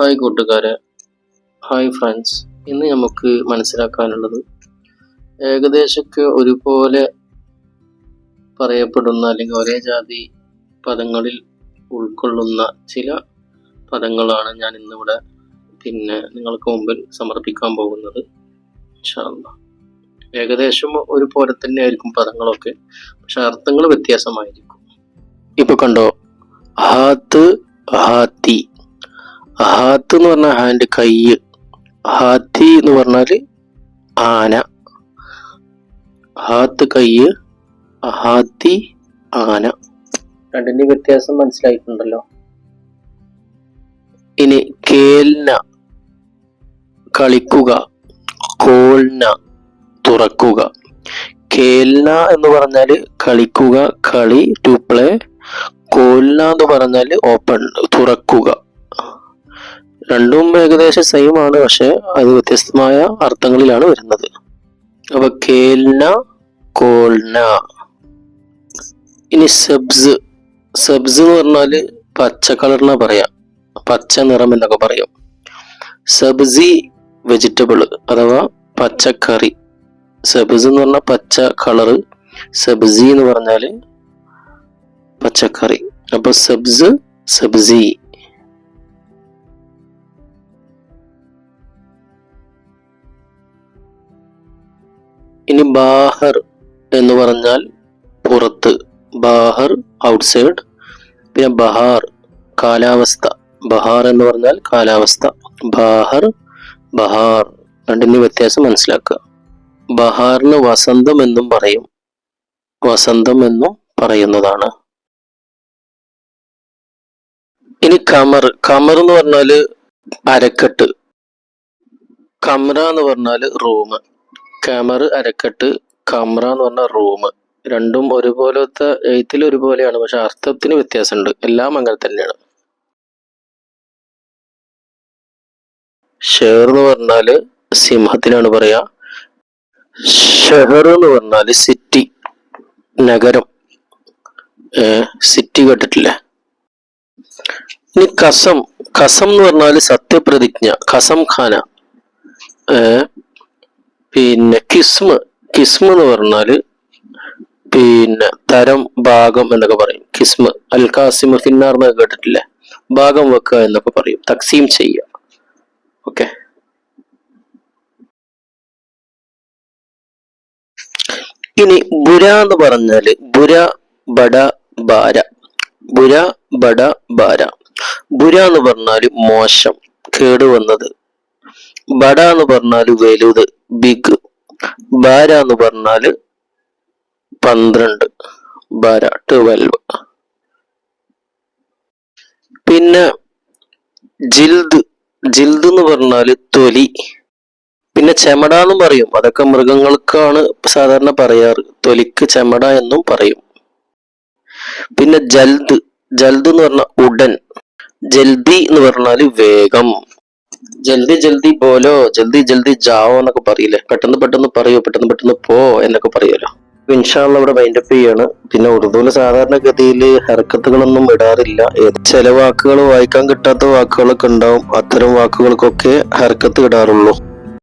Hi കൂട്ടുകാരെ. Hi friends. ഇന്ന് നമുക്ക് മനസ്സിലാക്കാനുള്ളത് ഏകദേശമൊക്കെ ഒരുപോലെ പറയപ്പെടുന്ന അല്ലെങ്കിൽ ഒരേ ജാതി പദങ്ങളിൽ ഉൾക്കൊള്ളുന്ന ചില പദങ്ങളാണ് ഞാൻ ഇന്നിവിടെ പിന്നെ നിങ്ങൾക്ക് മുമ്പിൽ സമർപ്പിക്കാൻ പോകുന്നത്. ഏകദേശം ഒരുപോലെ തന്നെ ആയിരിക്കും പദങ്ങളൊക്കെ. പക്ഷെ അർത്ഥങ്ങൾ വ്യത്യാസമായിരിക്കും. ഇപ്പൊ കണ്ടോ? ഹാത്ത് ഹാത്തി. ഹാത്ത് എന്ന് പറഞ്ഞാൽ ഹാൻഡ് കൈ ഹാത്തി എന്ന് പറഞ്ഞാൽ ആന. ഹാത്ത് കൈ ഹാത്തി ആന. രണ്ടിന്റെ വ്യത്യാസം മനസ്സിലായിട്ടുണ്ടല്ലോ. ഇനി കേൽന. കളിക്കുക. കോൾന. തുറക്കുക. കേൽന എന്ന് പറഞ്ഞാൽ കളിക്കുക കളി ടു പ്ലേ കോൽന എന്ന് പറഞ്ഞാൽ ഓപ്പൺ തുറക്കുക. രണ്ടും ഏകദേശം സെയിം ആണ് പക്ഷെ അത് വ്യത്യസ്തമായ അർത്ഥങ്ങളിലാണ് വരുന്നത്. അപ്പൊ കേൽന കോൾന. ഇനി സബ്സ്. സബ്സ് എന്ന് പറഞ്ഞാൽ പച്ച കളറിനാ പറയാ. പച്ച നിറം എന്നൊക്കെ പറയും. സബ്സി വെജിറ്റബിൾ അഥവാ പച്ചക്കറി സബ്സ് എന്ന് പറഞ്ഞാൽ പച്ച കളറ് സബ്സി എന്ന് പറഞ്ഞാൽ പച്ചക്കറി. അപ്പൊ സബ്സ് സബ്സി. ഇനി ബാഹർ എന്ന് പറഞ്ഞാൽ പുറത്ത്. ബാഹർ ഔട്ട്സൈഡ്. പിന്നെ ബഹാർ കാലാവസ്ഥ. ബഹാർ എന്ന് പറഞ്ഞാൽ കാലാവസ്ഥ. ബാഹർ ബഹാർ. രണ്ടിന് വ്യത്യാസം മനസ്സിലാക്കുക. ബഹാറിന് വസന്തം എന്നും പറയും. വസന്തം എന്നും പറയുന്നതാണ്. ഇനി കമർ കമർ എന്ന് പറഞ്ഞാൽ അരക്കെട്ട്. കമറ എന്ന് പറഞ്ഞാൽ റൂം. കമർ അരക്കെട്ട് കമ്ര എന്ന് പറഞ്ഞ റൂം രണ്ടും ഒരുപോലത്തെ എഴുത്തിൽ ഒരുപോലെയാണ് പക്ഷെ അർത്ഥത്തിന് വ്യത്യാസമുണ്ട്. എല്ലാം അങ്ങനെ തന്നെയാണ്. ഷെഹർ എന്ന് പറഞ്ഞാൽ സിംഹത്തിനാണ് പറയാ. ഷെഹർ എന്ന് പറഞ്ഞാൽ സിറ്റി നഗരം. സിറ്റി കേട്ടിട്ടില്ലേ? ഇനി കസം കസം എന്ന് പറഞ്ഞാൽ സത്യപ്രതിജ്ഞ കസം ഖാന. പിന്നെ കിസ്മ് കിസ്മ് എന്ന് പറഞ്ഞാൽ പിന്നെ തരം ഭാഗം എന്നൊക്കെ പറയും. കിസ്മ് അൽ കാസിമ് ഫിന്നാർ എന്നൊക്കെ കേട്ടിട്ടില്ലേ? ഭാഗം വെക്കുക എന്നൊക്കെ പറയും. തക്സീം ചെയ്യുക. ഓക്കെ. ഇനി ബുര എന്ന് പറഞ്ഞാൽ ബുര ബട ബാര. ബുര ബട ബാര. ബുര എന്ന് പറഞ്ഞാൽ മോശം കേടുവന്നത്. ബട എന്ന് പറഞ്ഞാൽ വലുത് ബിഗ് ബാര എന്ന് പറഞ്ഞാൽ പന്ത്രണ്ട്. ബാര ട്വൽവ് പിന്നെ ജിൽദ്. ജിൽദ് എന്ന് പറഞ്ഞാൽ തൊലി. പിന്നെ ചെമട എന്ന് പറയും. അതൊക്കെ മൃഗങ്ങൾക്കാണ് സാധാരണ പറയാറ്. തൊലിക്ക് ചെമട എന്നും പറയും. പിന്നെ ജൽദ്. ജൽദ് എന്ന് പറഞ്ഞ ഉടൻ. ജൽദി എന്ന് പറഞ്ഞാൽ വേഗം. ജൽദി ജൽദി പോലോ ജൽദി ജൽദി ജാവോ എന്നൊക്കെ പറയില്ലേ? പെട്ടെന്ന് പെട്ടെന്ന് പറയോ പെട്ടെന്ന് പെട്ടെന്ന് പോ എന്നൊക്കെ പറയുമല്ലോ ഇൻഷാള്ള ഇവിടെ മൈൻഡപ്പ് ചെയ്യാണ്. പിന്നെ ഉറുദുവിൽ സാധാരണഗതിയിൽ ഹർക്കത്തുകളൊന്നും ഇടാറില്ല ചില വാക്കുകൾ വായിക്കാൻ കിട്ടാത്ത വാക്കുകളൊക്കെ ഉണ്ടാവും. അത്തരം വാക്കുകൾക്കൊക്കെ ഹർക്കത്ത് ഇടാറുള്ളൂ